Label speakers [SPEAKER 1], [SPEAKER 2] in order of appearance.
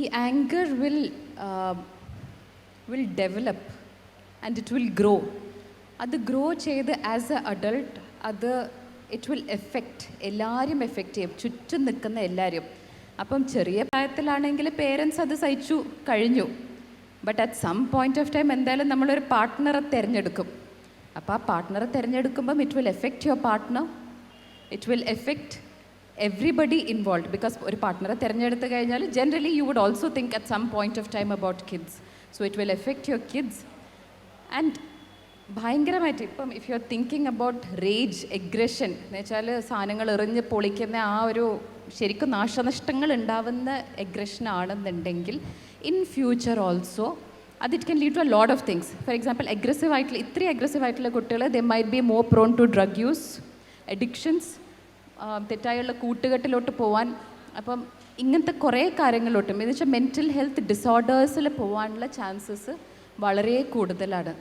[SPEAKER 1] ഈ anchor will will develop and it will grow അത് grow ചെയ്ത് ആസ് എ അഡൾട്ട് അത് ഇറ്റ് വിൽ എഫക്റ്റ് എല്ലാവരും എഫക്റ്റ് ചെയ്യും. ചുറ്റും നിൽക്കുന്ന എല്ലാവരും അപ്പം ചെറിയ പ്രായത്തിലാണെങ്കിൽ പേരൻസ് അത് സഹിച്ചു കഴിഞ്ഞു. But at some point of time എന്തായാലും നമ്മളൊരു പാർട്ട്ണറെ തിരഞ്ഞെടുക്കും. അപ്പോൾ ആ പാർട്ട്ണറെ തിരഞ്ഞെടുക്കുമ്പം it will effect your partner it will effect everybody involve because ഒരു പാർട്ട്ണറെ തിരഞ്ഞെടുത്ത് കഴിഞ്ഞാൽ generally you would also think at some point of time about kids so it will effect your kids and ഭയങ്കരമായിട്ട് ഇപ്പം if you are thinking about rage aggression എന്ന് വെച്ചാൽ സാധനങ്ങൾ എറിഞ്ഞ് പൊളിക്കുന്ന ആ ഒരു ശരിക്കും നാശനഷ്ടങ്ങൾ ഉണ്ടാവുന്ന എഗ്രഷൻ ആണെന്നുണ്ടെങ്കിൽ ഇൻ ഫ്യൂച്ചർ ഓൾസോ അത് it can lead to a lot of things for example aggressive ആയിട്ടുള്ള ഇത്രയും അഗ്രസീവ് ആയിട്ടുള്ള കുട്ടികൾ they might be more prone to drug use addictions തെറ്റായുള്ള കൂട്ടുകെട്ടിലോട്ട് പോവാൻ അപ്പം ഇങ്ങനത്തെ കുറേ കാര്യങ്ങളിലോട്ടും എന്ന് വെച്ചാൽ മെന്റൽ ഹെൽത്ത് ഡിസോർഡേഴ്സിൽ പോകാനുള്ള ചാൻസസ് വളരെ കൂടുതലാണ്.